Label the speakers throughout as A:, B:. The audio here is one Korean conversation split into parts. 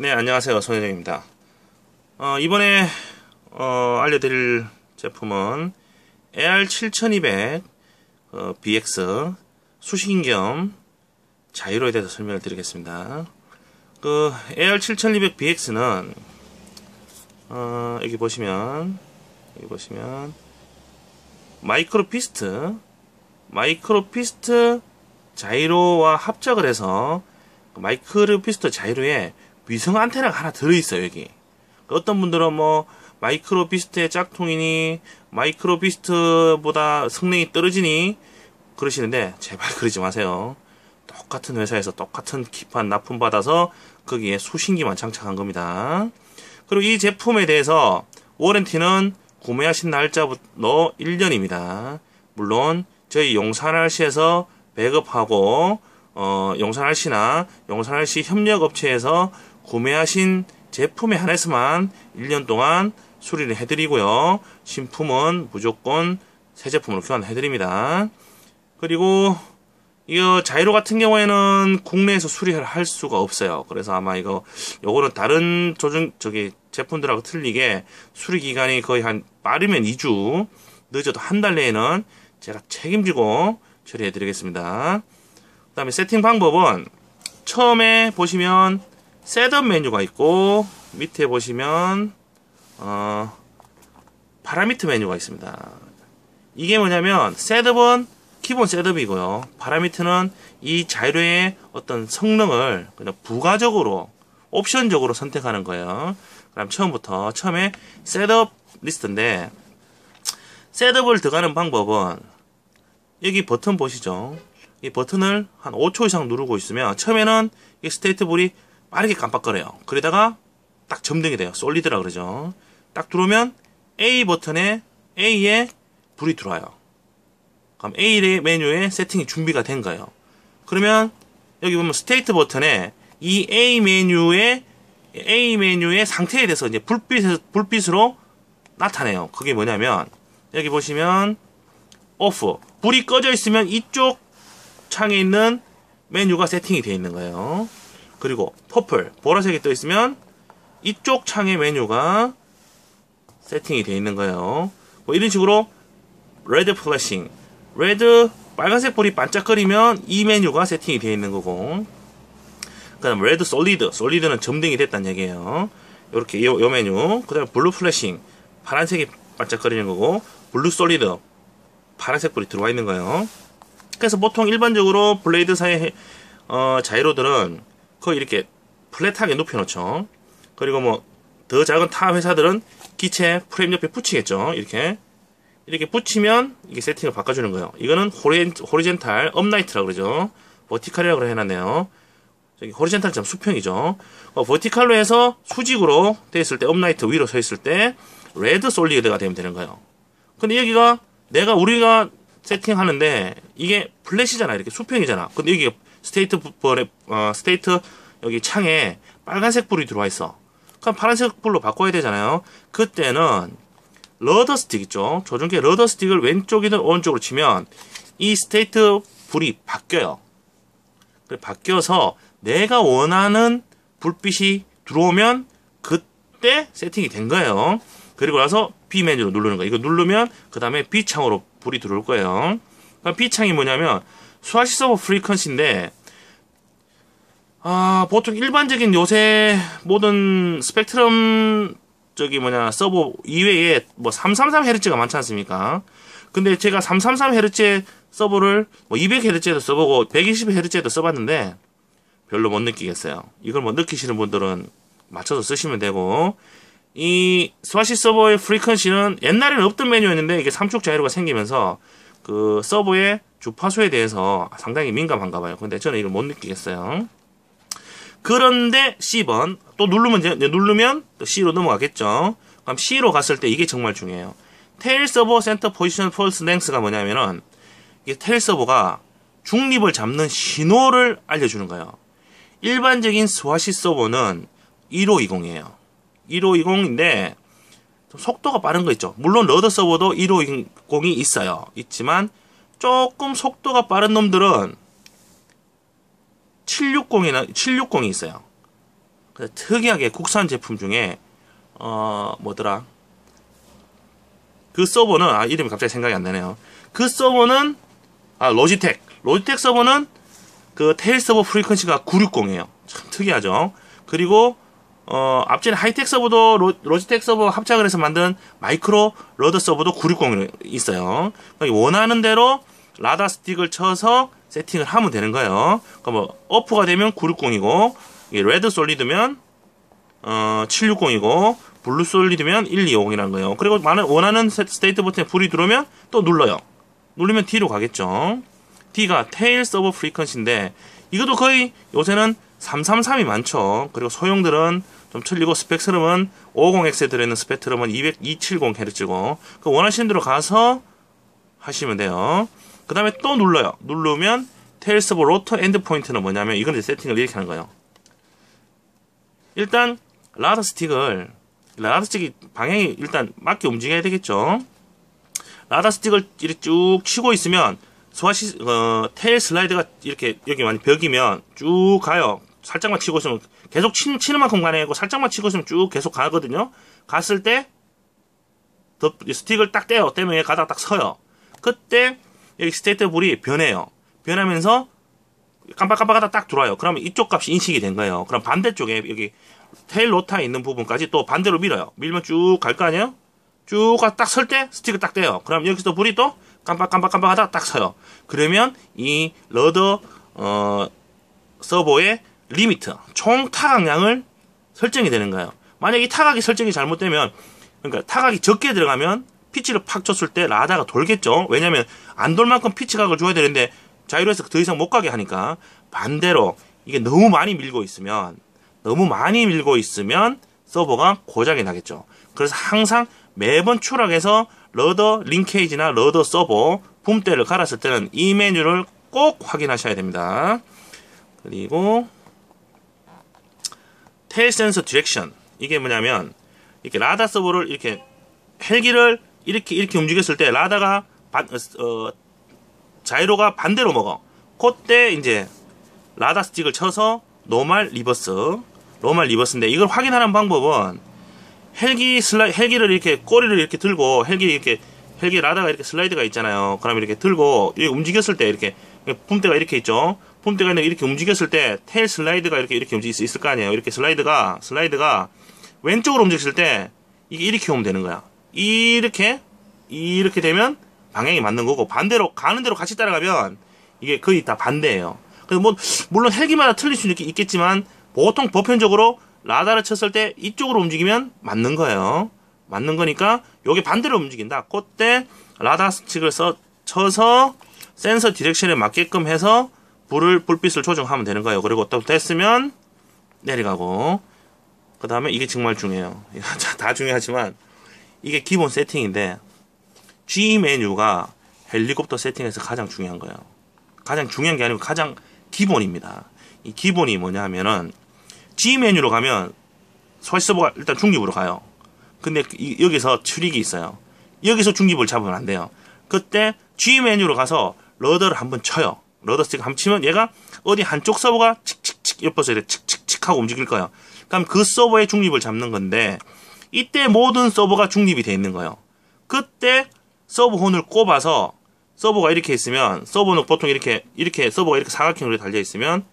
A: 네, 안녕하세요. 손혜정입니다. 어, 이번에 어, 알려드릴 제품은 AR7200 어, BX 수식인 겸 자이로에 대해서 설명을 드리겠습니다. 그 AR7200 BX는 어, 여기 보시면 여기 보시면 마이크로 피스트 마이크로 피스트 자이로와 합작을 해서 마이크로 피스트 자이로에 위성 안테나가 하나 들어있어요 여기. 어떤 분들은 뭐 마이크로 피스트의 짝퉁이니 마이크로 피스트보다 성능이 떨어지니 그러시는데 제발 그러지 마세요. 똑같은 회사에서 똑같은 기판 납품받아서 거기에 수신기만 장착한 겁니다. 그리고 이 제품에 대해서 워런티는 구매하신 날짜부터 1년입니다. 물론 저희 용산RC에서 백업하고 어, 용산RC나 용산RC 협력업체에서 구매하신 제품에 한해서만 1년 동안 수리를 해드리고요. 신품은 무조건 새 제품으로 교환해드립니다. 그리고 이거 자이로 같은 경우에는 국내에서 수리를 할 수가 없어요. 그래서 아마 이거 요거는 다른 조준 저기 제품들하고 틀리게 수리 기간이 거의 한 빠르면 2주, 늦어도 한 달 내에는 제가 책임지고 처리해 드리겠습니다. 그 다음에 세팅 방법은 처음에 보시면 셋업 메뉴가 있고 밑에 보시면 어, 파라미터 메뉴가 있습니다. 이게 뭐냐면 셋업은 기본 셋업이고요. 파라미터는 이 자료의 어떤 성능을 그냥 부가적으로 옵션적으로 선택하는 거예요. 그럼 처음부터 처음에 셋업 리스트인데 셋업을 들어가는 방법은 여기 버튼 보시죠. 이 버튼을 한 5초 이상 누르고 있으면 처음에는 이 스테이트 불이 빠르게 깜빡거려요. 그러다가 딱 점등이 돼요. 솔리드라 그러죠. 딱 들어오면 A 버튼에 A에 불이 들어와요. 그럼 A 메뉴에 세팅이 준비가 된 거예요. 그러면 여기 보면 스테이트 버튼에 이 A 메뉴에 A 메뉴의 상태에 대해서 이제 불빛 불빛으로 나타내요. 그게 뭐냐면 여기 보시면 오프 불이 꺼져 있으면 이쪽 창에 있는 메뉴가 세팅이 되어 있는 거예요. 그리고 퍼플 보라색이 떠 있으면 이쪽 창의 메뉴가 세팅이 되어 있는 거예요. 뭐 이런 식으로 레드 플래싱 레드 빨간색 불이 반짝거리면 이 메뉴가 세팅이 되어 있는 거고 그 다음 레드 솔리드 솔리드는 점등이 됐다는 얘기예요. 이렇게 요, 요 메뉴 그 다음에 블루 플래싱 파란색이 반짝거리는 거고 블루 솔리드 파란색 불이 들어와 있는 거예요. 그래서 보통 일반적으로 블레이드사의 어, 자이로들은 거의 이렇게 플랫하게 눕혀놓죠. 그리고 뭐 더 작은 타 회사들은 기체 프레임 옆에 붙이겠죠. 이렇게 이렇게 붙이면 이게 세팅을 바꿔주는 거예요. 이거는 호리, 호리젠탈 업라이트라고 그러죠. 버티칼이라고 해놨네요. 저기 호리젠탈 점 수평이죠. 어, 버티칼로 해서 수직으로 돼 있을 때 업라이트 위로 서 있을 때 레드 솔리드가 되면 되는 거예요. 근데 여기가 내가 우리가 세팅하는데 이게 플래시잖아 이렇게 수평이잖아. 근데 여기 스테이트 불에 어, 스테이트 여기 창에 빨간색 불이 들어와 있어. 그럼 파란색 불로 바꿔야 되잖아요. 그때는 러더 스틱 있죠. 조종기 러더 스틱을 왼쪽이든 오른쪽으로 치면 이 스테이트 불이 바뀌어요. 바뀌어서 내가 원하는 불빛이 들어오면 그때 세팅이 된 거예요. 그리고 나서 B 메뉴로 누르는 거. 이거 누르면 그 다음에 B 창으로 불이 들어올 거예요. 그럼 B 창이 뭐냐면 수화시 서버 프리퀀시인데 아, 보통 일반적인 요새 모든 스펙트럼 저기 뭐냐 서버 이외에 뭐 333Hz가 많지 않습니까? 근데 제가 333Hz의 서버를 뭐 200Hz에도 써보고 120Hz에도 써봤는데 별로 못 느끼겠어요. 이걸 못 느끼시는 분들은 맞춰서 쓰시면 되고 이 스와시 서버의 프리퀀시는 옛날에는 없던 메뉴였는데 이게 삼축 자이로가 생기면서 그 서버의 주파수에 대해서 상당히 민감한가 봐요. 근데 저는 이걸 못 느끼겠어요. 그런데 C번 또 누르면 이제 누르면 또 C로 넘어가겠죠. 그럼 C로 갔을 때 이게 정말 중요해요. 테일 서버 센터 포지션 폴스 랭스가 뭐냐면은 이게 테일 서버가 중립을 잡는 신호를 알려주는 거예요. 일반적인 스와시 서버는 1520이에요. 1520인데 속도가 빠른 거 있죠. 물론 러더 서버도 1520이 있어요. 있지만 조금 속도가 빠른 놈들은 760이나 760이 있어요. 특이하게 국산 제품 중에 어 뭐더라 그 서버는 아 이름이 갑자기 생각이 안 나네요. 그 서버는 아 로지텍 로지텍 서버는 그 테일 서버 프리퀀시가 960이에요. 참 특이하죠. 그리고 어 앞전에 하이텍 서버도 로, 로지텍 서버 합작을 해서 만든 마이크로 러더 서버도 960이 있어요. 그러니까 원하는 대로 라다 스틱을 쳐서 세팅을 하면 되는 거예요. 그러니까 뭐 어프가 되면 960이고 레드 솔리드면 어 760이고 블루 솔리드면 1250이라는 거예요. 그리고 많은 원하는 스테이트 버튼에 불이 들어오면 또 눌러요. 누르면 D로 가겠죠. D가 테일 서버 프리퀀시인데 이것도 거의 요새는 333이 많죠. 그리고 소형들은 좀 틀리고 스펙트럼은 50X에 들어있는 스펙트럼은 200, 270Hz고 그 원하시는 대로 가서 하시면 돼요. 그 다음에 또 눌러요. 누르면 테일 서버 로터 엔드 포인트는 뭐냐면 이건 이제 세팅을 이렇게 하는 거예요. 일단 라더 스틱을 라더 스틱이 방향이 일단 맞게 움직여야 되겠죠. 라더 스틱을 이렇게 쭉 치고 있으면 소화시 어, 테일 슬라이드가 이렇게 여기 많이 벽이면 쭉 가요. 살짝만 치고 있으면 계속 치, 치는 만큼 가능하고 살짝만 치고 있으면 쭉 계속 가거든요. 갔을 때 더, 스틱을 딱 떼요. 떼면 얘 가다가 딱 서요. 그때 여기 스테이트 불이 변해요. 변하면서 깜빡깜빡하다 딱 들어와요. 그러면 이쪽 값이 인식이 된 거예요. 그럼 반대쪽에 여기 테일 로타에 있는 부분까지 또 반대로 밀어요. 밀면 쭉 갈 거 아니에요? 쭉 딱 설 때 스틱을 딱 떼요. 그럼 여기서 불이 또 깜빡깜빡깜빡 하다 딱 서요. 그러면 이 러더 어, 서버의 리미트, 총 타각량을 설정이 되는 거예요. 만약 이 타각이 설정이 잘못되면 그러니까 타각이 적게 들어가면 피치를 팍 줬을 때 라다가 돌겠죠. 왜냐면 안 돌 만큼 피치각을 줘야 되는데 자이로에서 더 이상 못 가게 하니까 반대로 이게 너무 많이 밀고 있으면 너무 많이 밀고 있으면 서버가 고장이 나겠죠. 그래서 항상 매번 추락해서 러더 링케이지나 러더 서버 붐대를 갈았을 때는 이 메뉴를 꼭 확인하셔야 됩니다. 그리고 테일 센서 디렉션 이게 뭐냐면 이렇게 라다 서버를 이렇게 헬기를 이렇게 이렇게 움직였을 때 라다가 반, 어, 자이로가 반대로 먹어. 그때 이제 라다 스틱을 쳐서 노말 리버스, 노말 리버스인데 이걸 확인하는 방법은 헬기 슬라 헬기를 이렇게 꼬리를 이렇게 들고 헬기 이렇게 헬기 라다가 이렇게 슬라이드가 있잖아요. 그럼 이렇게 들고 이렇게 움직였을 때 이렇게 품대가 이렇게 있죠. 폼대가 이렇게 움직였을 때 테일 슬라이드가 이렇게 이렇게 움직일 수 있을 거 아니에요. 이렇게 슬라이드가 슬라이드가 왼쪽으로 움직였을 때 이게 이렇게 오면 되는 거야. 이렇게 이렇게 되면 방향이 맞는 거고 반대로 가는 대로 같이 따라가면 이게 거의 다 반대예요. 그래서 뭐 물론 헬기마다 틀릴 수는 있겠지만 보통 보편적으로 라다를 쳤을 때 이쪽으로 움직이면 맞는 거예요. 맞는 거니까 요게 반대로 움직인다. 그때 라다 스틱을 써 쳐서 센서 디렉션에 맞게끔 해서 불을 불빛을 조정하면 되는 거예요. 그리고 또 됐으면 내려가고 그 다음에 이게 정말 중요해요. 다 중요하지만 이게 기본 세팅인데 G 메뉴가 헬리콥터 세팅에서 가장 중요한 거예요. 가장 중요한 게 아니고 가장 기본입니다. 이 기본이 뭐냐 하면은 G 메뉴로 가면 스와시 서버가 일단 중립으로 가요. 근데 여기서 트릭이 있어요. 여기서 중립을 잡으면 안 돼요. 그때 G 메뉴로 가서 러더를 한번 쳐요. 러더 스틱 한번 치면 얘가 어디 한쪽 서버가 칙칙칙 옆에서 이렇게 칙칙칙 하고 움직일 거예요. 그럼 그 서버의 중립을 잡는 건데 이때 모든 서버가 중립이 돼 있는 거예요. 그때 서버 혼을 꼽아서 서버가 이렇게 있으면 서버는 보통 이렇게 이렇게 서버가 이렇게 사각형으로 달려 있으면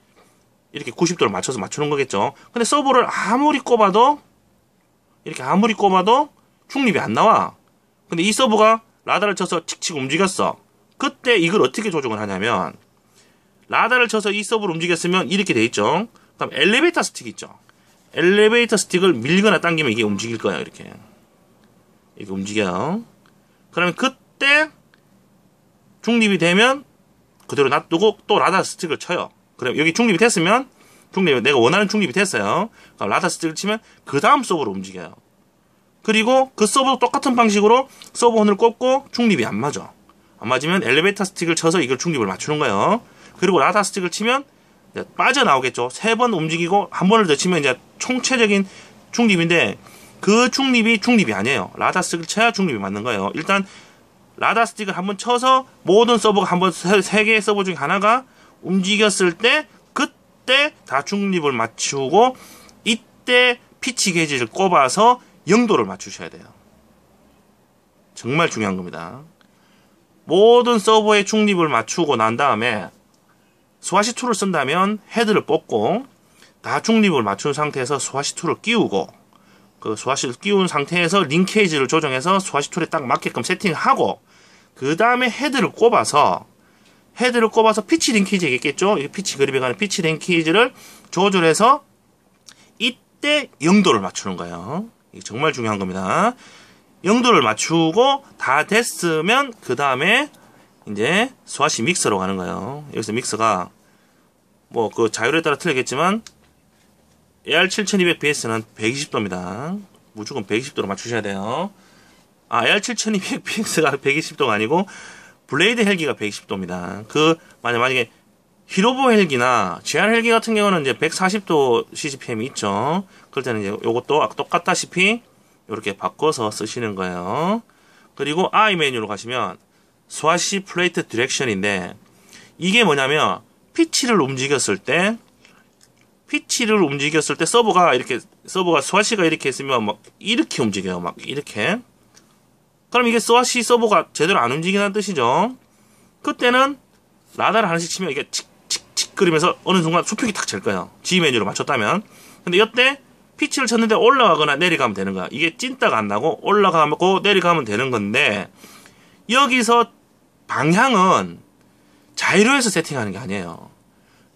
A: 이렇게 90도를 맞춰서 맞추는 거겠죠. 근데 서버를 아무리 꼽아도 이렇게 아무리 꼽아도 중립이 안 나와. 근데 이 서버가 라다를 쳐서 칙칙 움직였어. 그때 이걸 어떻게 조정을 하냐면 라다를 쳐서 이 서브를 움직였으면 이렇게 돼 있죠. 그럼 엘리베이터 스틱 있죠. 엘리베이터 스틱을 밀거나 당기면 이게 움직일 거예요. 이렇게 이렇게 움직여요. 그러면 그때 중립이 되면 그대로 놔두고 또 라다 스틱을 쳐요. 그럼 여기 중립이 됐으면 중립 내가 원하는 중립이 됐어요. 라다 스틱을 치면 그 다음 서브로 움직여요. 그리고 그 서브도 똑같은 방식으로 서브 혼을 꼽고 중립이 안 맞아. 안 맞으면 엘리베이터 스틱을 쳐서 이걸 중립을 맞추는 거예요. 그리고 라다 스틱을 치면 빠져나오겠죠. 세 번 움직이고 한 번을 더 치면 이제 총체적인 중립인데 그 중립이 중립이 아니에요. 라다 스틱을 쳐야 중립이 맞는 거예요. 일단 라다 스틱을 한번 쳐서 모든 서버가 한번 세 개의 서버 중에 하나가 움직였을 때 그때 다 중립을 맞추고 이때 피치 게이지를 꼽아서 영도를 맞추셔야 돼요. 정말 중요한 겁니다. 모든 서버의 중립을 맞추고 난 다음에 스와시 툴을 쓴다면 헤드를 뽑고 다 중립을 맞춘 상태에서 스와시 툴을 끼우고 그 스와시를 끼운 상태에서 링케이지를 조정해서 스와시 툴에 딱 맞게끔 세팅하고 그 다음에 헤드를 꼽아서 헤드를 꼽아서 피치 링케이지가 있겠죠? 피치 그립에 가는 피치 링케이지를 조절해서 이때 영도를 맞추는 거예요. 이게 정말 중요한 겁니다. 영도를 맞추고 다 됐으면 그 다음에 이제 스와시 믹서로 가는 거예요. 여기서 믹서가 뭐 그 자율에 따라 틀리겠지만 AR7200BS는 120도입니다. 무조건 120도로 맞추셔야 돼요. 아, AR7200BX가 120도가 아니고 블레이드 헬기가 120도입니다. 그 만약 만약에 히로보 헬기나 GR 헬기 같은 경우는 이제 140도 CGPM이 있죠. 그럴 때는 이제 요것도 똑같다시피 이렇게 바꿔서 쓰시는 거예요. 그리고 I 메뉴로 가시면 스와시 플레이트 디렉션인데 이게 뭐냐면 피치를 움직였을 때 피치를 움직였을 때 서버가 이렇게 서버가 스와시가 이렇게 있으면 막 이렇게 움직여요. 막 이렇게. 그럼 이게 스와시 서버가 제대로 안 움직이는 뜻이죠. 그때는 라다를 하나씩 치면 이게 칙칙칙 거리면서 어느 순간 수평이 탁 찰 거예요. G 메뉴로 맞췄다면. 근데 이때 피치를 쳤는데 올라가거나 내려가면 되는 거야. 이게 찐따가 안 나고 올라가고 내려가면 되는 건데 여기서 방향은 자이로에서 세팅하는 게 아니에요.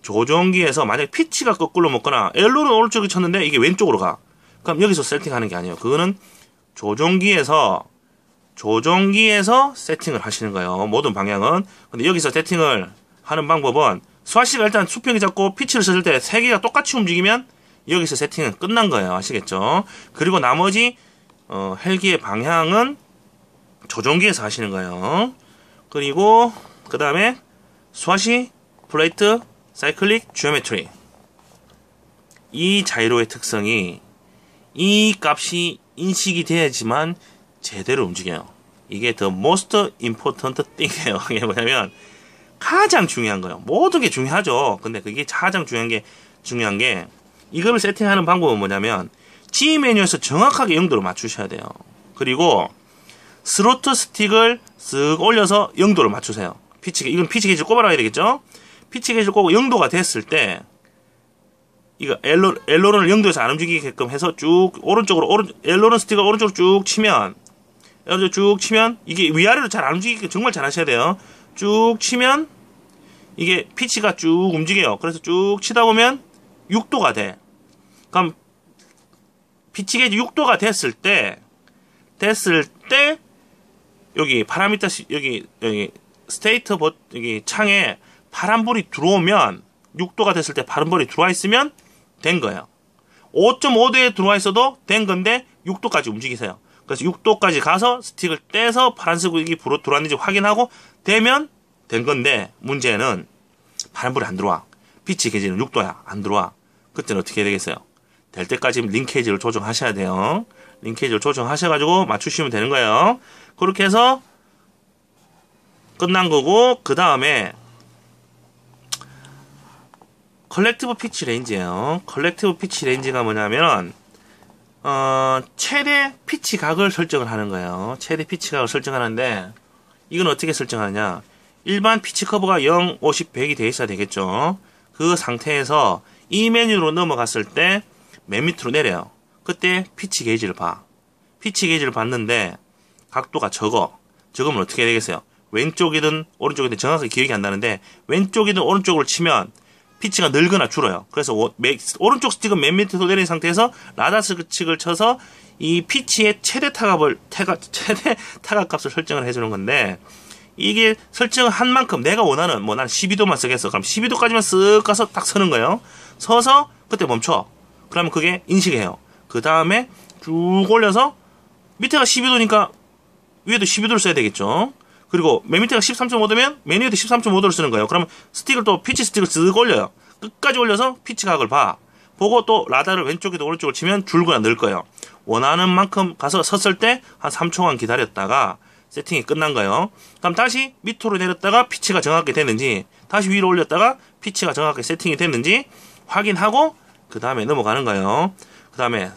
A: 조종기에서 만약에 피치가 거꾸로 먹거나 엘로는 오른쪽에 쳤는데 이게 왼쪽으로 가. 그럼 여기서 세팅하는 게 아니에요. 그거는 조종기에서 조종기에서 세팅을 하시는 거예요. 모든 방향은. 근데 여기서 세팅을 하는 방법은 스와시가 일단 수평이 잡고 피치를 썼을 때 세 개가 똑같이 움직이면 여기서 세팅은 끝난 거예요. 아시겠죠? 그리고 나머지 어, 헬기의 방향은 조종기에서 하시는 거예요. 그리고 그 다음에 스와시 플레이트 사이클릭 지오메트리 이 자이로의 특성이 이 값이 인식이 돼야지만 제대로 움직여요. 이게 the most important thing이에요. 이게 뭐냐면 가장 중요한 거예요. 모든 게 중요하죠. 근데 그게 가장 중요한 게 중요한 게 이거를 세팅하는 방법은 뭐냐면 G 메뉴에서 정확하게 영도를 맞추셔야 돼요. 그리고 스로트 스틱을 쓱 올려서 영도를 맞추세요. 피치 이건 피치 게이지 꼽아놔야 되겠죠? 피치 게이지를 꼽고 영도가 됐을 때 이거 엘로 엘로런을 영도에서 안 움직이게끔 해서 쭉 오른쪽으로 오른 엘로런 스틱을 오른쪽으로 쭉 치면 이렇게 쭉 치면 이게 위아래로 잘 안 움직이게 정말 잘 하셔야 돼요. 쭉 치면 이게 피치가 쭉 움직여요. 그래서 쭉 치다 보면 6도가 돼. 그럼 피치 게이지 6도가 됐을 때 됐을 때 여기 파라미터 여기 여기 스테이트 버 여기 창에 파란불이 들어오면 6도가 됐을 때 파란불이 들어와 있으면 된 거예요. 5.5도에 들어와 있어도 된 건데 6도까지 움직이세요. 그래서 6도까지 가서 스틱을 떼서 파란색이 불어 들어왔는지 확인하고 되면 된 건데 문제는 파란불이 안 들어와. 빛이 계지는 6도야. 안 들어와. 그때는 어떻게 해야 되겠어요? 될 때까지 링케이지를 조정하셔야 돼요. 링케이지를 조정하셔가지고 맞추시면 되는 거예요. 그렇게 해서 끝난 거고 그 다음에 컬렉티브 피치 레인지예요. 컬렉티브 피치 레인지가 뭐냐면 어, 최대 피치 각을 설정을 하는 거예요. 최대 피치 각을 설정하는데 이건 어떻게 설정하느냐? 일반 피치 커브가 0, 50, 100이 돼 있어야 되겠죠. 그 상태에서 이 메뉴로 넘어갔을 때 맨 밑으로 내려요. 그때 피치 게이지를 봐. 피치 게이지를 봤는데 각도가 적어. 적으면 어떻게 되겠어요? 왼쪽이든 오른쪽이든 정확하게 기억이 안 나는데 왼쪽이든 오른쪽으로 치면 피치가 늘거나 줄어요. 그래서 오, 른쪽 스틱은 맨 밑으로 내린 상태에서 라다 스틱을 쳐서 이 피치의 최대 타각을 태가, 최대 타각 값을 설정을 해주는 건데 이게 설정을 한 만큼 내가 원하는 뭐 난 12도만 쓰겠어. 그럼 12도까지만 쓱 가서 딱 서는 거예요. 서서 그때 멈춰. 그러면 그게 인식해요. 그 다음에 쭉 올려서 밑에가 12도니까 위에도 12도를 써야 되겠죠. 그리고 맨 밑에가 13.5도면 맨 위에도 13.5도를 쓰는 거예요. 그러면 스틱을 또 피치 스틱을 쓱 올려요. 끝까지 올려서 피치 각을 봐. 보고 또 라다를 왼쪽에도 오른쪽으로 치면 줄거나 늘 거예요. 원하는 만큼 가서 섰을 때 한 3초간 기다렸다가 세팅이 끝난 거예요. 그럼 다시 밑으로 내렸다가 피치가 정확하게 됐는지 다시 위로 올렸다가 피치가 정확하게 세팅이 됐는지 확인하고 그 다음에 넘어가는 거예요. 그 다음에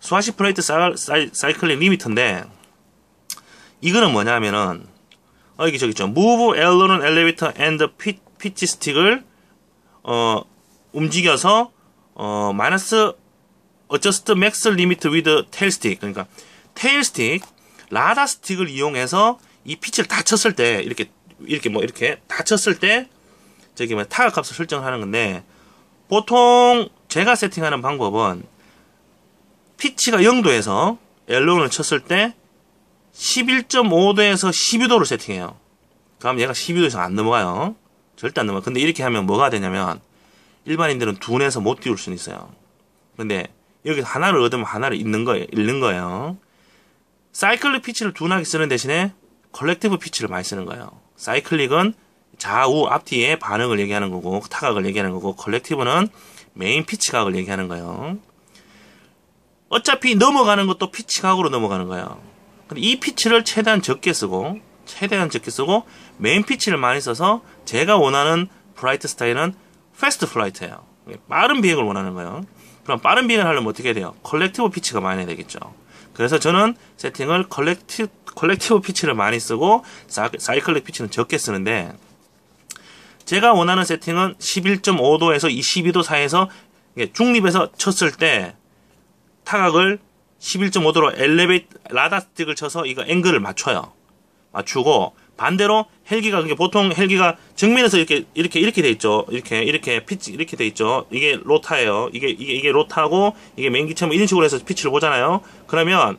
A: 스와시 플레이트 사이, 사이, 사이클링 리미터인데 이거는 뭐냐면은 어 여기 저기 있죠. Move Elron Elevator and Pitch Stick을 어 움직여서 어 마이너스 Adjust Max Limit with Tail Stick 그러니까 테일 스틱 라다 스틱을 이용해서 이 피치를 다 쳤을 때 이렇게 이렇게 뭐 이렇게 다 쳤을 때 저기 뭐 타격 값을 설정하는 건데 보통 제가 세팅하는 방법은 피치가 0도에서 엘론을 쳤을 때 11.5도에서 12도로 세팅해요. 그럼 얘가 12도에서 안 넘어가요. 절대 안 넘어가. 근데 이렇게 하면 뭐가 되냐면 일반인들은 둔해서 못 띄울 수는 있어요. 근데 여기 하나를 얻으면 하나를 잃는 거예요. 잃는 거예요. 사이클릭 피치를 둔하게 쓰는 대신에 컬렉티브 피치를 많이 쓰는 거예요. 사이클릭은 좌우 앞뒤의 반응을 얘기하는 거고 타각을 얘기하는 거고 컬렉티브는 메인 피치 각을 얘기하는 거예요. 어차피 넘어가는 것도 피치 각으로 넘어가는 거예요. 이 피치를 최대한 적게 쓰고 최대한 적게 쓰고 메인 피치를 많이 써서 제가 원하는 플라이트 스타일은 패스트 플라이트예요. 빠른 비행을 원하는 거예요. 그럼 빠른 비행을 하려면 어떻게 해야 돼요? 컬렉티브 피치가 많이 되겠죠. 그래서 저는 세팅을 컬렉티, 컬렉티브 피치를 많이 쓰고 사이클릭 피치는 적게 쓰는데 제가 원하는 세팅은 11.5도에서 22도 사이에서 중립에서 쳤을 때 타각을 11.5도로 엘리베이트 라다 스틱을 쳐서 이거 앵글을 맞춰요. 맞추고 반대로 헬기가 그게 보통 헬기가 정면에서 이렇게 이렇게 이렇게 돼 있죠. 이렇게 이렇게 피치 이렇게 돼 있죠. 이게 로타예요. 이게 이게 이게 로타고 이게 맨기처럼 이런 식으로 해서 피치를 보잖아요. 그러면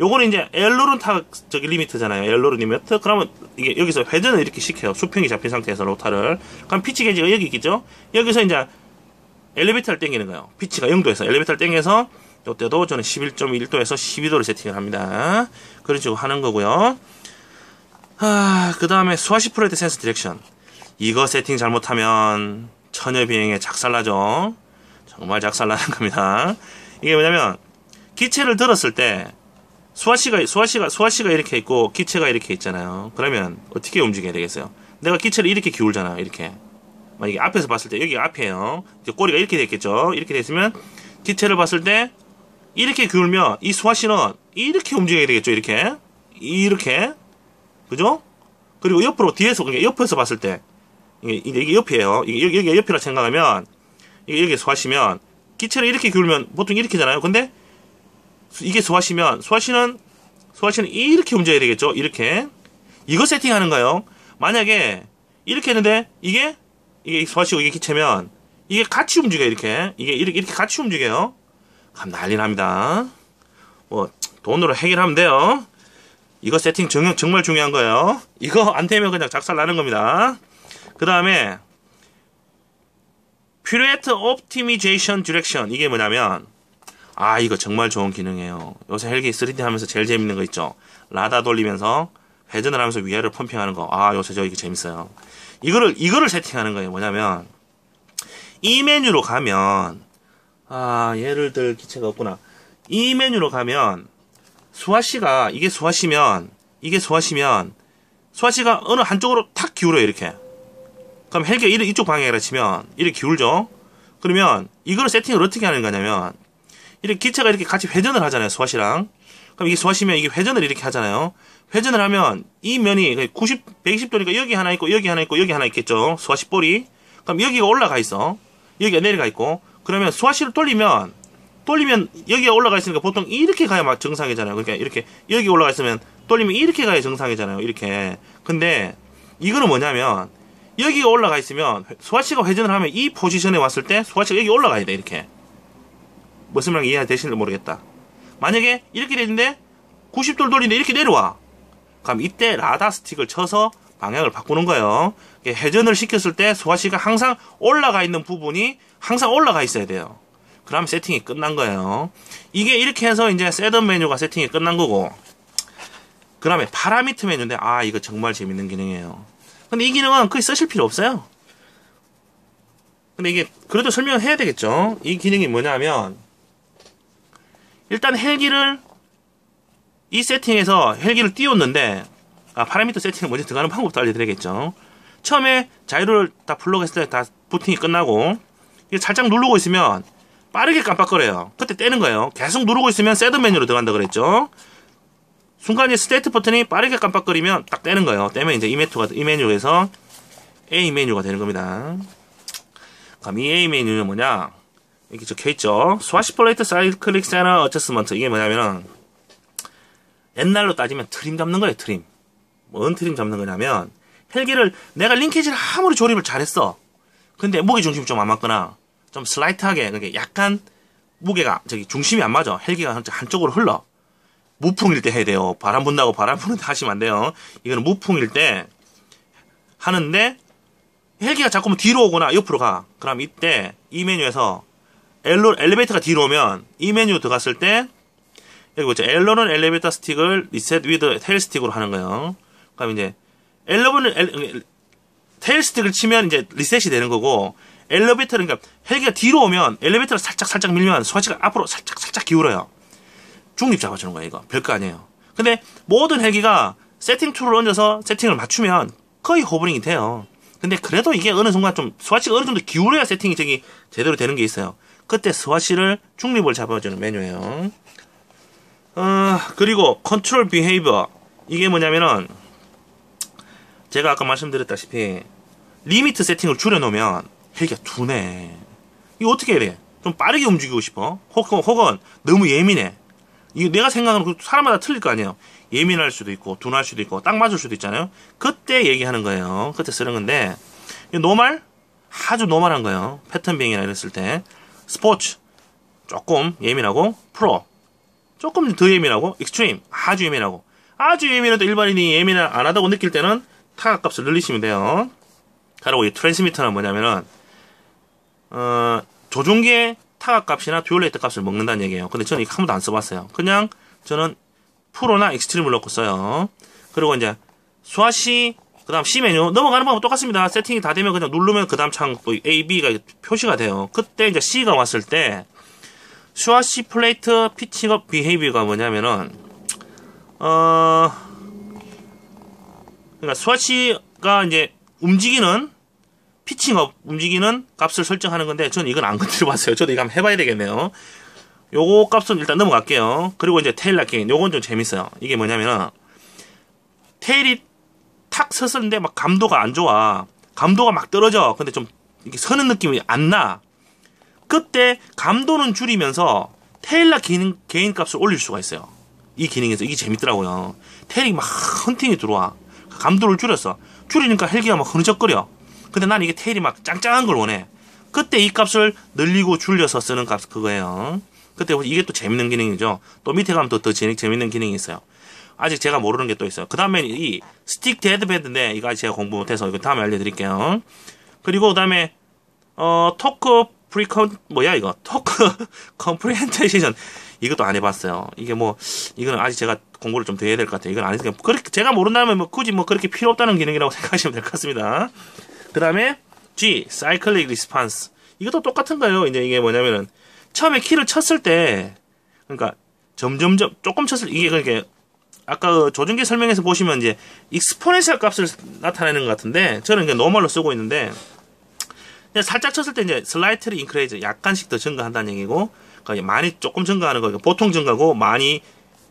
A: 요거는 이제 엘로른 타 저기 리미트잖아요. 엘로른 리미트. 그러면 이게 여기서 회전을 이렇게 시켜요. 수평이 잡힌 상태에서 로타를. 그럼 피치 게이지가 여기 있겠죠? 여기서 이제 엘리베이터를 당기는 거예요. 피치가 0도에서 엘리베이터를 당겨서 이때도 저는 11.1도에서 12도를 세팅을 합니다. 그런 식으로 하는 거고요. 아, 그 다음에 스와시 프레드 센스 디렉션. 이거 세팅 잘못하면 처녀 비행에 작살나죠. 정말 작살나는 겁니다. 이게 뭐냐면 기체를 들었을 때 수화시가 수화시가 수화시가 이렇게 있고 기체가 이렇게 있잖아요. 그러면 어떻게 움직여야 되겠어요? 내가 기체를 이렇게 기울잖아요. 이렇게 만약에 앞에서 봤을 때 여기가 앞이에요. 꼬리가 이렇게 됐겠죠. 이렇게 됐으면 기체를 봤을 때 이렇게 기울면 이 수화시는 이렇게 움직여야 되겠죠. 이렇게 이렇게 그죠? 그리고 옆으로 뒤에서 그러니까 옆에서 봤을 때 이게, 이게 옆이에요. 이게 여기, 옆이라 생각하면 이게 여기 수화시면 기체를 이렇게 기울면 보통 이렇게잖아요. 근데 이게 소화시면 소화시는 소화시는 이렇게 움직여야 되겠죠. 이렇게 이거 세팅하는 거예요. 만약에 이렇게 했는데 이게 이게 소화시고 이게 기체면 이게 같이 움직여요. 이렇게 이게 이렇게, 이렇게 같이 움직여요. 감 난리 납니다. 뭐 돈으로 해결하면 돼요. 이거 세팅 정, 정말 중요한 거예요. 이거 안 되면 그냥 작살 나는 겁니다. 그 다음에 퓨레트 옵티미제이션 디렉션 이게 뭐냐면 아 이거 정말 좋은 기능이에요. 요새 헬기 3D 하면서 제일 재밌는 거 있죠. 라다 돌리면서 회전을 하면서 위아래로 펌핑하는 거. 아 요새 저 이게 재밌어요. 이거를 이거를 세팅하는 거예요. 뭐냐면 이 메뉴로 가면 아 예를 들 기체가 없구나. 이 메뉴로 가면 수화시가 이게 수화시면 이게 수화시면 수화시가 어느 한쪽으로 탁 기울어요 이렇게. 그럼 헬기가 이쪽 방향이라 치면 이렇게 기울죠. 그러면 이거를 세팅을 어떻게 하는 거냐면 이렇게 기체가 이렇게 같이 회전을 하잖아요. 수화시랑. 그럼 이게 수화시면 이게 회전을 이렇게 하잖아요. 회전을 하면 이 면이 90, 120도니까 여기 하나 있고 여기 하나 있고 여기 하나 있겠죠. 수화시 볼이. 그럼 여기가 올라가 있어. 여기가 내려가 있고. 그러면 수화시를 돌리면 돌리면 여기가 올라가 있으니까 보통 이렇게 가야 막 정상이잖아요. 그러니까 이렇게 여기 올라가 있으면 돌리면 이렇게 가야 정상이잖아요. 이렇게. 근데 이거는 뭐냐면 여기가 올라가 있으면 수화시가 회전을 하면 이 포지션에 왔을 때 수화시가 여기 올라가야 돼. 이렇게. 무슨 말인지 이해 되시는지 모르겠다. 만약에 이렇게 되는데 90도를 돌리는데 이렇게 내려와. 그럼 이때 라다 스틱을 쳐서 방향을 바꾸는 거예요. 회전을 시켰을 때 소화시가 항상 올라가 있는 부분이 항상 올라가 있어야 돼요. 그럼 세팅이 끝난 거예요. 이게 이렇게 해서 이제 세던 메뉴가 세팅이 끝난 거고. 그 다음에 파라미터 메뉴인데, 아, 이거 정말 재밌는 기능이에요. 근데 이 기능은 거의 쓰실 필요 없어요. 근데 이게, 그래도 설명을 해야 되겠죠? 이 기능이 뭐냐면, 일단 헬기를 이 세팅에서 헬기를 띄웠는데 아, 파라미터 세팅을 먼저 들어가는 방법도 알려드리겠죠. 처음에 자이로를 다 플러그했을 때 다 부팅이 끝나고 살짝 누르고 있으면 빠르게 깜빡거려요. 그때 떼는 거예요. 계속 누르고 있으면 새드 메뉴로 들어간다 그랬죠. 순간 이 스테이트 버튼이 빠르게 깜빡거리면 딱 떼는 거예요. 떼면 이제 이 메뉴가 이 메뉴에서 A 메뉴가 되는 겁니다. 그럼 이 A 메뉴는 뭐냐? 여기 적혀 있죠. 스와시 플레이트 사이클릭 세너 어체스먼트 이게 뭐냐면은 옛날로 따지면 트림 잡는 거예요. 트림. 뭔 트림 잡는 거냐면 헬기를 내가 링케이지를 아무리 조립을 잘했어. 근데 무게 중심이 좀 안 맞거나 좀 슬라이트하게 그게 약간 무게가 저기 중심이 안 맞아. 헬기가 한쪽으로 흘러. 무풍일 때 해야 돼요. 바람 분다고 바람 부는데 하시면 안 돼요. 이거는 무풍일 때 하는데 헬기가 자꾸만 뒤로 오거나 옆으로 가. 그럼 이때 이 메뉴에서 엘로, 엘리베이터가 뒤로 오면 이 메뉴 들어갔을 때 여기 보죠. 엘로는 엘리베이터 스틱을 리셋 위드 테일 스틱으로 하는 거예요. 그럼 이제 엘로는 엘, 테일 스틱을 치면 이제 리셋이 되는 거고 엘리베이터는 그러니까 헬기가 뒤로 오면 엘리베이터를 살짝 살짝 밀면 스와치가 앞으로 살짝 살짝 기울어요. 중립 잡아주는 거예요, 이거. 별거 아니에요. 근데 모든 헬기가 세팅 툴을 얹어서 세팅을 맞추면 거의 호버링이 돼요. 근데 그래도 이게 어느 순간 좀 스와치가 어느 정도 기울어야 세팅이 저기 제대로 되는 게 있어요. 그때 스와치를 중립을 잡아주는 메뉴예요. 어, 그리고 컨트롤 비헤이버 이게 뭐냐면은 제가 아까 말씀드렸다시피 리미트 세팅을 줄여놓으면 헬기가 둔해. 이거 어떻게 해야 돼? 좀 빠르게 움직이고 싶어. 혹은, 혹은 너무 예민해. 이거 내가 생각하는 그 사람마다 틀릴 거 아니에요. 예민할 수도 있고 둔할 수도 있고 딱 맞을 수도 있잖아요. 그때 얘기하는 거예요. 그때 쓰는 건데 노말 아주 노말한 거예요. 패턴 비행이나 이랬을 때 스포츠 조금 예민하고 프로 조금 더 예민하고 익스트림 아주 예민하고 아주 예민해도 일반인이 예민 안 하다고 느낄 때는 타격값을 늘리시면 돼요. 그리고 이 트랜스미터는 뭐냐면은 어, 조종기의 타격값이나 듀얼레이터 값을 먹는다는 얘기예요. 근데 저는 이거 한 번도 안 써봤어요. 그냥 저는 프로나 익스트림을 넣고 써요. 그리고 이제 수화시 그 다음 C 메뉴 넘어가는 방법 똑같습니다. 세팅이 다 되면 그냥 누르면 그 다음 창 A, B가 표시가 돼요. 그때 이제 C가 왔을 때 수화시 플레이트 피칭업 비헤이비가 뭐냐면은 어 그러니까 수화시가 이제 움직이는 피칭업 움직이는 값을 설정하는 건데 저는 이건 안 건드려 봤어요. 저도 이거 한번 해봐야 되겠네요. 요거 값은 일단 넘어갈게요. 그리고 이제 테일 락킹 요건 좀 재밌어요. 이게 뭐냐면은 테일이 탁 섰었는데 막 감도가 안 좋아. 감도가 막 떨어져. 근데 좀 이렇게 서는 느낌이 안 나. 그때 감도는 줄이면서 테일락 기능, 개인 값을 올릴 수가 있어요. 이 기능에서 이게 재밌더라고요. 테일이 막 헌팅이 들어와. 감도를 줄였어. 줄이니까 헬기가 막 흐느적거려. 근데 난 이게 테일이 막 짱짱한 걸 원해. 그때 이 값을 늘리고 줄여서 쓰는 값 그거예요. 그때 이게 또 재밌는 기능이죠. 또 밑에 가면 또더 재밌는 기능이 있어요. 아직 제가 모르는 게 또 있어요. 그 다음에 이 스틱 데드밴드인데 이거 아직 제가 공부 못해서 이거 다음에 알려드릴게요. 그리고 그 다음에 어 토크 프리컨 뭐야 이거 토크 컴프리헨테이션 이것도 안 해봤어요. 이게 뭐 이거는 아직 제가 공부를 좀 더 해야 될 것 같아요. 이건 안 했으니까 그렇게 제가 모른다면 뭐 굳이 뭐 그렇게 필요 없다는 기능이라고 생각하시면 될 것 같습니다. 그 다음에 G 사이클릭 리스판스 이것도 똑같은 거예요. 이제 이게 뭐냐면은 처음에 키를 쳤을 때 그러니까 점점점 조금 쳤을 때 이게 그러니까 아까 그 조준기 설명에서 보시면 이제 익스포넨셜 값을 나타내는 것 같은데 저는 그냥 노멀로 쓰고 있는데 살짝 쳤을 때 이제 슬라이트리 인크레이즈 약간씩 더 증가한다는 얘기고 그러니까 많이 조금 증가하는 거 보통 증가고 많이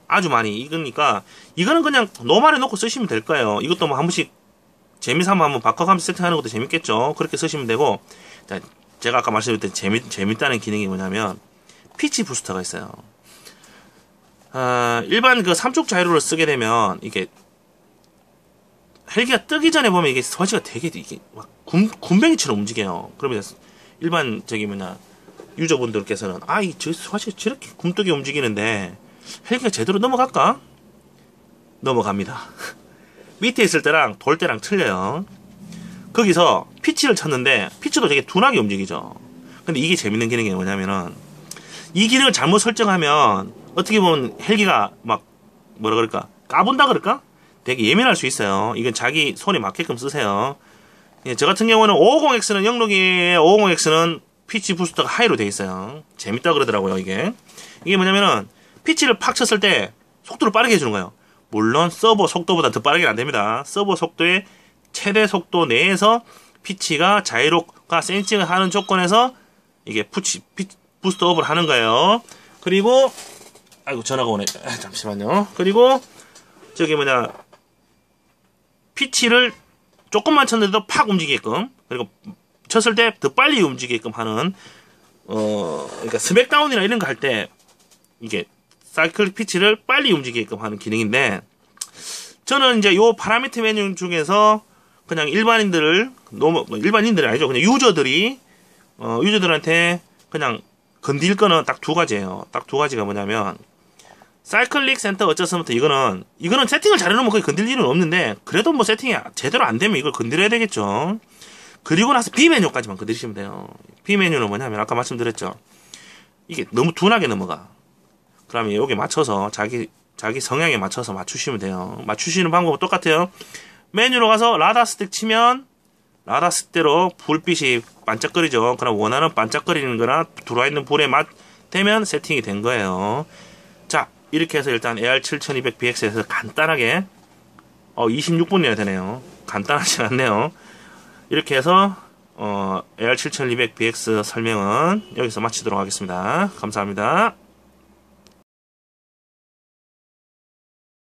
A: 아주 많이 이거니까 이거는 그냥 노멀에 놓고 쓰시면 될 거예요. 이것도 뭐 한 번씩 재미삼아 한번 바꿔가면서 세팅하는 것도 재밌겠죠. 그렇게 쓰시면 되고 자, 제가 아까 말씀드렸던 재미, 재밌다는 기능이 뭐냐면 피치 부스터가 있어요. 아, 일반 그 삼축 자이로를 쓰게 되면 이게 헬기가 뜨기 전에 보면 이게 스와치가 되게 이게 막 군, 군뱅이처럼 움직여요. 그러면 일반 저기 뭐냐 유저분들께서는 아이저 스와치가 저렇게 굼뜨게 움직이는데 헬기가 제대로 넘어갈까? 넘어갑니다. 밑에 있을 때랑 돌 때랑 틀려요. 거기서 피치를 쳤는데 피치도 되게 둔하게 움직이죠. 근데 이게 재밌는 기능이 뭐냐면은 이 기능을 잘못 설정하면 어떻게 보면 헬기가 막 뭐라 그럴까 까분다 그럴까 되게 예민할 수 있어요. 이건 자기 손에 맞게끔 쓰세요. 예, 저 같은 경우는 550X는 영록이에요. 550X는 피치 부스터가 하이로 돼 있어요. 재밌다 그러더라고요, 이게. 이게 뭐냐면은 피치를 팍 쳤을 때 속도를 빠르게 해주는 거예요. 물론 서버 속도보다 더 빠르게는 안 됩니다. 서버 속도의 최대 속도 내에서 피치가 자이로가 센싱을 하는 조건에서 이게 푸치, 피, 부스트업을 하는 거예요. 그리고 아이고 전화가 오네. 아, 잠시만요. 그리고 저기 뭐냐 피치를 조금만 쳤는데도 팍 움직이게끔 그리고 쳤을 때 더 빨리 움직이게끔 하는 어 그러니까 스맥다운이나 이런 거 할 때 이게 사이클 피치를 빨리 움직이게끔 하는 기능인데 저는 이제 요 파라미터 메뉴 중에서 그냥 일반인들을 너무 뭐 일반인들이 아니죠 그냥 유저들이 어 유저들한테 그냥 건들 거는 딱 두 가지예요 딱 두 가지가 뭐냐면 사이클릭 센터 어쩌서부터 이거는 이거는 세팅을 잘해놓으면 거의 건들 일은 없는데 그래도 뭐 세팅이 제대로 안 되면 이걸 건드려야 되겠죠. 그리고 나서 B 메뉴까지만 건드리시면 돼요. B 메뉴는 뭐냐면 아까 말씀드렸죠. 이게 너무 둔하게 넘어가. 그러면 여기 맞춰서 자기 자기 성향에 맞춰서 맞추시면 돼요. 맞추시는 방법은 똑같아요. 메뉴로 가서 라다 스틱 치면 라다 스틱대로 불빛이 반짝거리죠. 그럼 원하는 반짝거리는 거나 들어와 있는 불에 맞 되면 세팅이 된 거예요. 자, 이렇게 해서 일단 AR7200BX에서 간단하게 어 26분이나 되네요. 간단하지 않네요. 이렇게 해서 어 AR7200BX 설명은 여기서 마치도록 하겠습니다. 감사합니다.